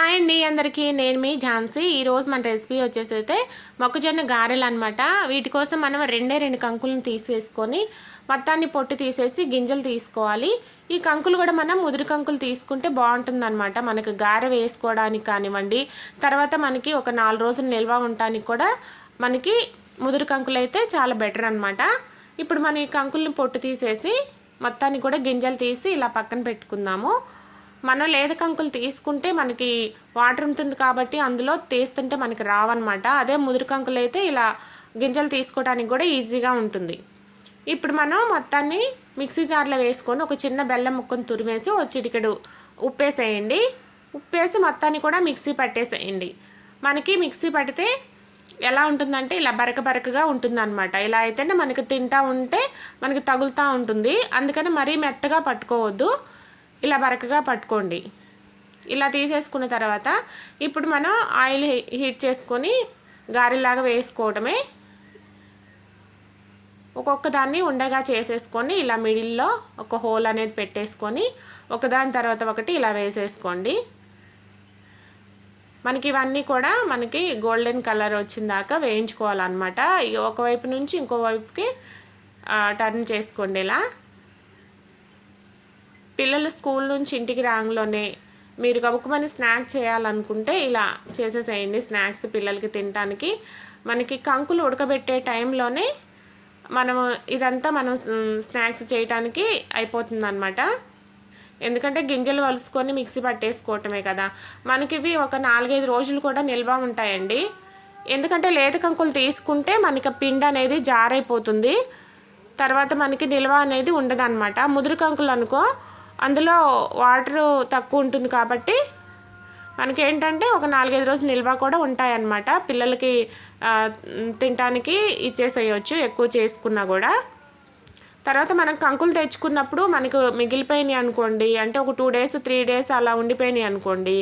Hi అండి అందరికీ నేను మీ ఝాన్సీ. ఈరోజు మన రెసిపీ వచ్చేసి అయితే మొక్కజొన్న గారెలు అనమాట వీటి కోసం మనం రెండే రెండు కంకులను తీసేసుకొని మొత్తాన్ని పొట్టు తీసేసి గింజలు తీసుకోవాలి. ఈ కంకులు కూడా మనం ముదురు కంకులు తీసుకుంటే బాగుంటుందన్నమాట. మనకు గారె వేసుకోవడానికి కానివ్వండి తర్వాత మనకి ఒక నాలుగు రోజులు నిల్వ ఉండటానికి కూడా మనకి ముదురు కంకులు అయితే చాలా బెటర్ అనమాట ఇప్పుడు మనం ఈ కంకుల్ని పొట్టు తీసేసి మొత్తాన్ని కూడా గింజలు తీసి ఇలా పక్కన పెట్టుకుందాము. మనం లేత కంకులు తీసుకుంటే మనకి వాటర్ ఉంటుంది కాబట్టి అందులో తీస్తుంటే మనకి రావన్నమాట. అదే ముదురు కంకులు అయితే ఇలా గింజలు తీసుకోవడానికి కూడా ఈజీగా ఉంటుంది. ఇప్పుడు మనం మొత్తాన్ని మిక్సీ జార్లో వేసుకొని ఒక చిన్న బెల్లం ముక్కను తురిమేసి ఒక చిటికెడు ఉప్పేసేయండి. ఉప్పేసి మొత్తాన్ని కూడా మిక్సీ పట్టేసేయండి. మనకి మిక్సీ పడితే ఎలా ఉంటుందంటే ఇలా బరక బరకగా ఉంటుందన్నమాట. ఇలా అయితేనే మనకి తింటా ఉంటే మనకి తగులుతూ ఉంటుంది. అందుకని మరీ మెత్తగా పట్టుకోవద్దు. ఇలా బరకగా పట్టుకోండి. ఇలా తీసేసుకున్న తర్వాత ఇప్పుడు మనం ఆయిల్ హీట్ చేసుకొని గారెలాగా వేసుకోవడమే. ఒక్కొక్క దాన్ని ఉండగా చేసేసుకొని ఇలా మిడిల్లో ఒక హోల్ అనేది పెట్టేసుకొని ఒకదాని తర్వాత ఒకటి ఇలా వేసేసుకోండి. మనకి ఇవన్నీ కూడా మనకి గోల్డెన్ కలర్ వచ్చిన దాకా వేయించుకోవాలన్నమాట. ఒకవైపు నుంచి ఇంకో వైపుకి టర్న్ చేసుకోండి ఇలా. పిల్లలు స్కూల్ నుంచి ఇంటికి రాగానే మీరు గబుకుమని స్నాక్ చేయాలనుకుంటే ఇలా చేసేసేయండి స్నాక్స్ పిల్లలకి తినడానికి మనకి కంకులు ఉడకబెట్టే టైంలోనే మనము ఇదంతా మనం స్నాక్స్ చేయటానికి అయిపోతుంది అనమాట ఎందుకంటే గింజలు వలుసుకొని మిక్సీ పట్టేసుకోవటమే కదా. మనకి ఇవి ఒక నాలుగైదు రోజులు కూడా నిల్వ ఉంటాయండి. ఎందుకంటే లేత కంకులు తీసుకుంటే మనకి పిండి అనేది జారైపోతుంది. తర్వాత మనకి నిల్వ అనేది ఉండదన్నమాట. ముదురు కంకులు అనుకో అందులో వాటర్ తక్కువ ఉంటుంది కాబట్టి మనకి ఏంటంటే ఒక నాలుగైదు రోజులు నిల్వ కూడా ఉంటాయన్నమాట. పిల్లలకి తినడానికి ఇచ్చేసేయచ్చు ఎక్కువ చేసుకున్నా కూడా. తర్వాత మనం కంకులు తెచ్చుకున్నప్పుడు మనకు మిగిలిపోయినాయి అనుకోండి అంటే ఒక టూ డేస్ త్రీ డేస్ అలా ఉండిపోయినాయి అనుకోండి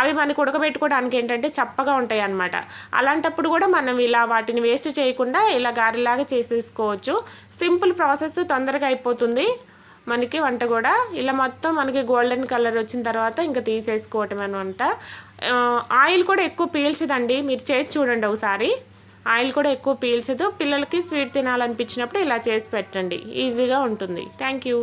అవి మనకు ఉడకబెట్టుకోవడానికి ఏంటంటే చప్పగా ఉంటాయి అన్నమాట అలాంటప్పుడు కూడా మనం ఇలా వాటిని వేస్ట్ చేయకుండా ఇలా గారెలాగా చేసేసుకోవచ్చు. సింపుల్ ప్రాసెస్ తొందరగా అయిపోతుంది. మనకి వంట కూడా. ఇలా మొత్తం మనకి గోల్డెన్ కలర్ వచ్చిన తర్వాత ఇంకా తీసేసుకోవటం అనమాట ఆయిల్ కూడా ఎక్కువ పీల్చదండి. మీరు చేసి చూడండి ఒకసారి. ఆయిల్ కూడా ఎక్కువ పీల్చదు. పిల్లలకి స్వీట్ తినాలనిపించినప్పుడు ఇలా చేసి పెట్టండి. ఈజీగా ఉంటుంది. Thank you